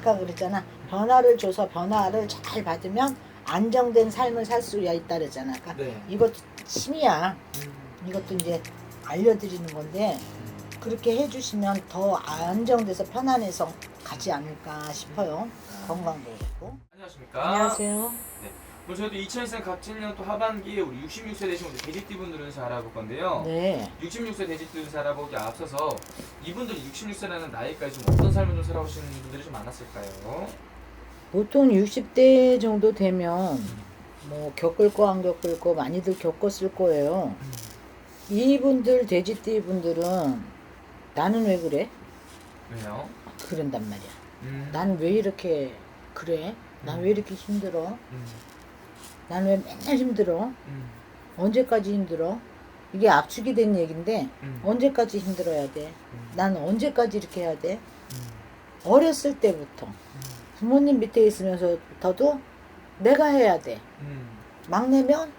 아까 그랬잖아. 변화를 줘서 변화를 잘 받으면 안정된 삶을 살 수 있다 그랬잖아. 그러니까 네. 이것도 힘이야. 음. 이것도 이제 알려드리는 건데 그렇게 해주시면 더 안정돼서 편안해서 가지 않을까 싶어요. 건강도 그렇고. 안녕하십니까? 안녕하세요. 오 늘 저희도 2023 갑진년 또 하반기에 우리 66세 되신 우리 돼지띠 분들은 잘 알아볼 건데요. 네. 66세 돼지띠를 잘 알아보기 앞서서 이분들이 66세라는 나이까지 좀 어떤 삶을 좀 살아오시는 분들이 좀 많았을까요? 보통 60대 정도 되면 뭐 겪을 거 안 겪을 거 많이들 겪었을 거예요. 이분들 돼지띠 분들은 나는 왜 그래? 왜요? 그런단 말이야. 음. 난 왜 이렇게 그래? 난 왜 이렇게 힘들어? 음. 난왜 맨날 힘들어? 음. 언제까지 힘들어? 이게 압축이 된 얘긴데 음. 언제까지 힘들어야 돼? 음. 난 언제까지 이렇게 해야 돼? 음. 어렸을 때부터 부모님 밑에 있으면서부터도 내가 해야 돼. 음. 막내면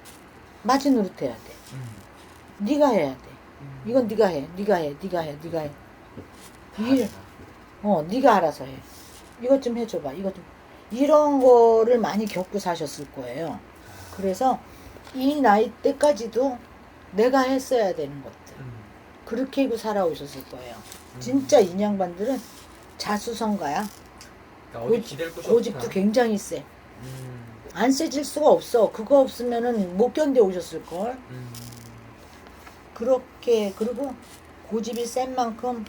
마지노릇 해야 돼. 음. 네가 해야 돼. 음. 이건 네가 해. 네가 해. 네가 해. 네가 해. 다 일. 어, 네가 알아서 해. 이것 좀 해줘봐. 이것 좀 이런 거를 많이 겪고 사셨을 거예요. 그래서 이 나이 때까지도 내가 했어야 되는 것들 음. 그렇게 하고 살아오셨을 거예요. 음. 진짜 인양반들은 자수성가야. 그러니까 고집- 없구나. 굉장히 세. 음. 안 세질 수가 없어. 그거 없으면은 못 견뎌 오셨을 걸. 음. 그렇게 그리고 고집이 센 만큼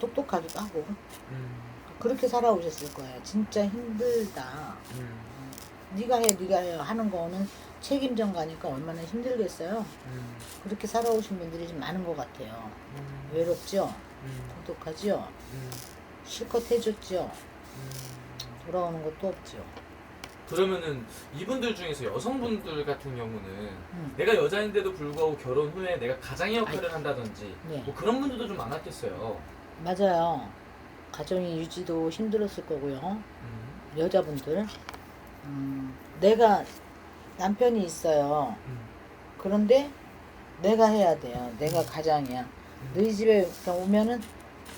똑똑하기도 하고 음. 그렇게 살아오셨을 거예요. 진짜 힘들다. 음. 네가 해, 네가 해 하는 거는 책임전 가니까 얼마나 힘들겠어요. 음. 그렇게 살아오신 분들이 좀 많은 것 같아요. 음. 외롭죠? 음. 고독하죠? 음. 실컷 해줬죠? 음. 돌아오는 것도 없죠. 그러면은 이분들 중에서 여성분들 같은 경우는 음. 내가 여자인데도 불구하고 결혼 후에 내가 가장의 역할을 아이. 한다든지 네. 뭐 그런 분들도 좀 많았겠어요. 맞아요. 가정의 유지도 힘들었을 거고요. 음. 여자분들. 음, 내가 남편이 있어요. 음. 그런데 내가 해야 돼요. 내가 가장이야. 너희 집에 오면은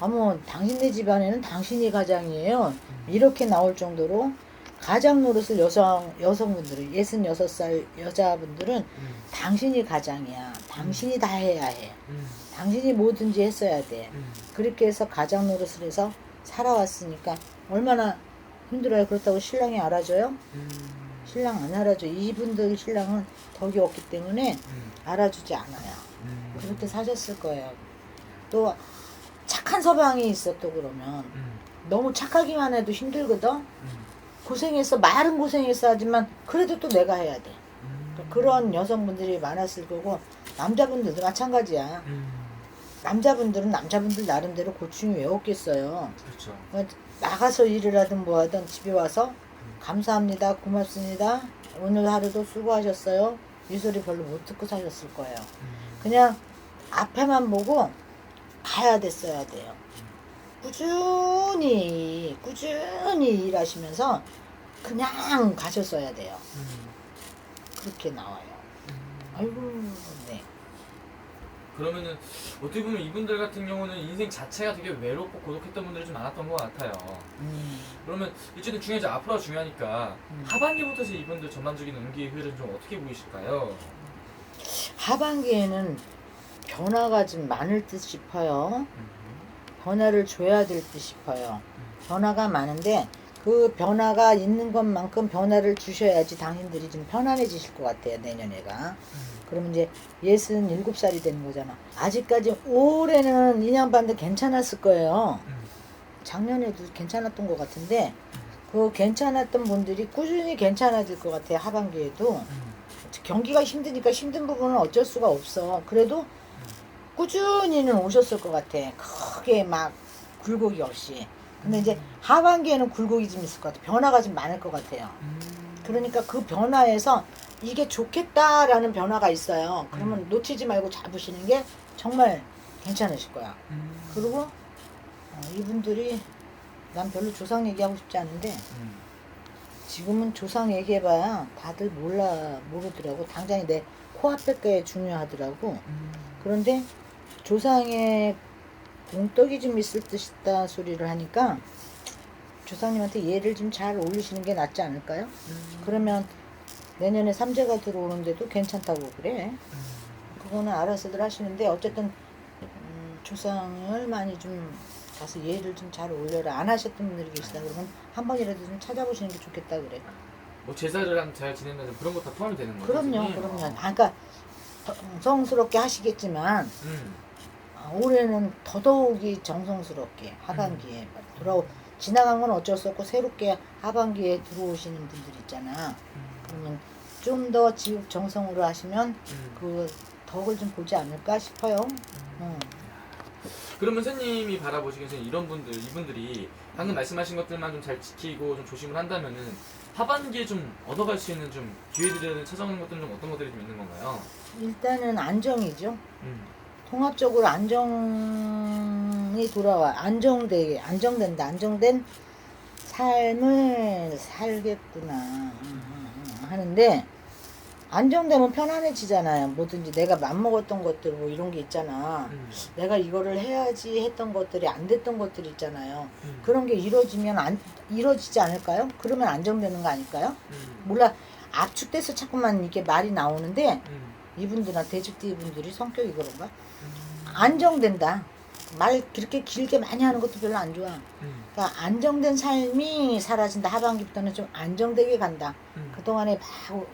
어머 당신네 집안에는 당신이 가장이에요. 이렇게 나올 정도로 가장 노릇을 여성 여성분들은 66살 여자분들은 음. 당신이 가장이야. 당신이 다 해야 해. 음. 당신이 뭐든지 했어야 돼. 음. 그렇게 해서 가장 노릇을 해서 살아왔으니까 얼마나 힘들어요. 그렇다고 신랑이 알아줘요? 음. 신랑 안 알아줘. 이분들 신랑은 덕이 없기 때문에 음. 알아주지 않아요. 음. 그렇게 사셨을 거예요. 또 착한 서방이 있어 또 그러면 음. 너무 착하기만 해도 힘들거든. 음. 고생했어 말은 고생했어 하지만 그래도 또 내가 해야 돼. 음. 그런 여성분들이 많았을 거고 남자분들도 마찬가지야. 음. 남자분들은 남자분들 나름대로 고충이 왜 없겠어요. 그렇죠. 어, 나가서 일을 하든 뭐 하든 집에 와서 감사합니다 고맙습니다. 오늘 하루도 수고하셨어요. 이 소리 별로 못 듣고 사셨을 거예요. 음. 그냥 앞에만 보고 가야 됐어야 돼요. 꾸준히 꾸준히 일하시면서 그냥 가셨어야 돼요. 음. 그렇게 나와요. 음. 아이고 네 그러면은 어떻게 보면 이분들 같은 경우는 인생 자체가 되게 외롭고 고독했던 분들이 좀 많았던 것 같아요. 음, 그러면 이제는 중요하지 앞으로가 중요하니까 음. 하반기부터서 이분들 전반적인 운기 흐름 좀 어떻게 보이실까요? 하반기에는 변화가 좀 많을 듯 싶어요 음. 변화를 줘야 될 듯 싶어요. 변화가 많은데 그 변화가 있는 것만큼 변화를 주셔야지 당신들이 좀 편안해지실 것 같아요 내년에가. 그러면 이제 예순 일곱 살이 되는 거잖아. 아직까지 올해는 인양반도 괜찮았을 거예요. 음. 작년에도 괜찮았던 것 같은데 그 괜찮았던 분들이 꾸준히 괜찮아질 것 같아요 하반기에도. 음. 경기가 힘드니까 힘든 부분은 어쩔 수가 없어. 그래도 꾸준히는 오셨을 것 같아. 크게 막 굴곡이 없이. 근데 이제 하반기에는 굴곡이 좀 있을 것 같아. 변화가 좀 많을 것 같아요. 음. 그러니까 그 변화에서 이게 좋겠다라는 변화가 있어요. 그러면 놓치지 말고 잡으시는 게 정말 괜찮으실 거야. 음. 그리고 어, 이분들이 난 별로 조상 얘기하고 싶지 않은데 음. 지금은 조상 얘기해봐야 다들 몰라 모르더라고. 당장에 내 코앞에 중요하더라고. 음. 그런데 조상에 공떡이 좀 있을 듯 싶다 소리를 하니까 조상님한테 예를 좀 잘 올리시는 게 낫지 않을까요? 음. 그러면 내년에 삼재가 들어오는데도 괜찮다고 그래. 음. 그거는 알아서들 하시는데 어쨌든 음, 조상을 많이 좀 가서 예를 좀 잘 올려라. 안 하셨던 분들이 계시다 그러면 한 번이라도 좀 찾아보시는 게 좋겠다 그래. 뭐 제사를 한잘 지낸다는 그런 거 다 포함이 되는 거죠? 그럼요, 선생님? 그럼요. 아, 그러니까 정성스럽게 하시겠지만 음. 아, 올해는 더더욱이 정성스럽게 하반기에 돌아오 지나간 건 어쩔 수 없고 새롭게 하반기에 들어오시는 분들 있잖아. 음. 그러면 좀 더 지옥 정성으로 하시면 음. 그 덕을 좀 보지 않을까 싶어요. 음. 그러면 선생님이 바라보시기에는 이런 분들, 이분들이 방금 말씀하신 것들만 좀 잘 지키고 좀 조심을 한다면은 하반기에 좀 얻어갈 수 있는 좀 기회들을 찾아오는 것들은 좀 어떤 것들이 좀 있는 건가요? 일단은 안정이죠. 음. 통합적으로 안정이 돌아와 안정되게 안정된다. 안정된 삶을 살겠구나 하는데 안정되면 편안해지잖아요. 뭐든지 내가 맘먹었던 것들 뭐 이런 게 있잖아. 음. 내가 이거를 해야지 했던 것들이 안 됐던 것들이 있잖아요. 음. 그런 게 이루어지면 안 이루어지지 않을까요? 그러면 안정되는 거 아닐까요? 음. 몰라 압축돼서 자꾸만 이게 말이 나오는데 음. 이분들한 대직디 이분들이 성격이 그런가? 음. 안정된다. 말 그렇게 길게 많이 하는 것도 별로 안 좋아. 음. 그러니까 안정된 삶이 사라진다. 하반기부터는 좀 안정되게 간다. 음. 그동안에 막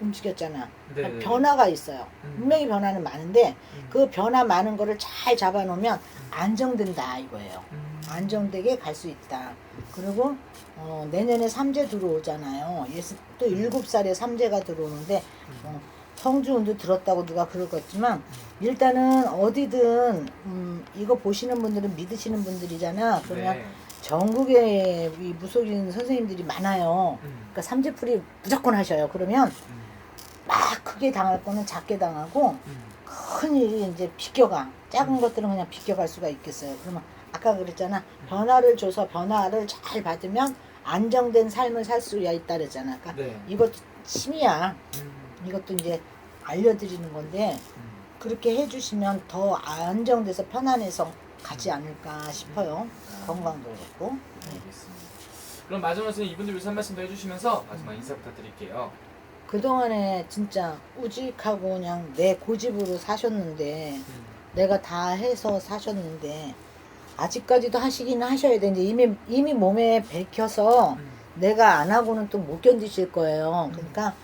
움직였잖아. 네, 그러니까 네. 변화가 있어요. 음. 분명히 변화는 많은데 음. 그 변화 많은 거를 잘 잡아놓으면 안정된다 이거예요. 음. 안정되게 갈 수 있다. 그리고 어, 내년에 삼재 들어오잖아요. 예스- 또 일곱 살에 삼재가 들어오는데 어, 성주운도 들었다고 누가 그러겠지만 일단은 어디든 음, 이거 보시는 분들은 믿으시는 분들이잖아. 그러면 네. 전국에 이 무속인 선생님들이 많아요. 음. 그러니까 삼재풀이 무조건 하셔요. 그러면 음. 막 크게 당할 거는 작게 당하고 음. 큰 일이 이제 비껴가. 작은 것들은 그냥 비껴갈 수가 있겠어요. 그러면 아까 그랬잖아. 변화를 줘서 변화를 잘 받으면 안정된 삶을 살 수가 있다 그랬잖아. 그러니까 네. 이것도 침이야. 음. 이것도 이제 알려드리는 건데 음. 그렇게 해주시면 더 안정돼서 편안해서 가지 않을까 싶어요. 아. 건강도 그렇고. 네. 알겠습니다. 그럼 마지막으로 선생님 이분들 위해서 한 말씀 더 해주시면서 마지막 인사 부탁드릴게요. 그동안에 진짜 우직하고 그냥 내 고집으로 사셨는데 음. 내가 다 해서 사셨는데 아직까지도 하시기는 하셔야 되는데 이미 이미 몸에 bek혀서 음. 내가 안 하고는 또 못 견디실 거예요. 그러니까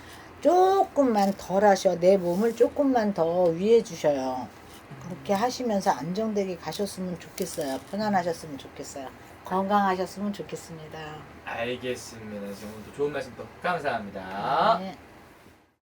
조금만 덜 하셔. 내 몸을 조금만 더 위해 주셔요. 그렇게 하시면서 안정되게 가셨으면 좋겠어요. 편안하셨으면 좋겠어요. 건강하셨으면 좋겠습니다. 알겠습니다. 오늘도 좋은 말씀 또 감사합니다. 네.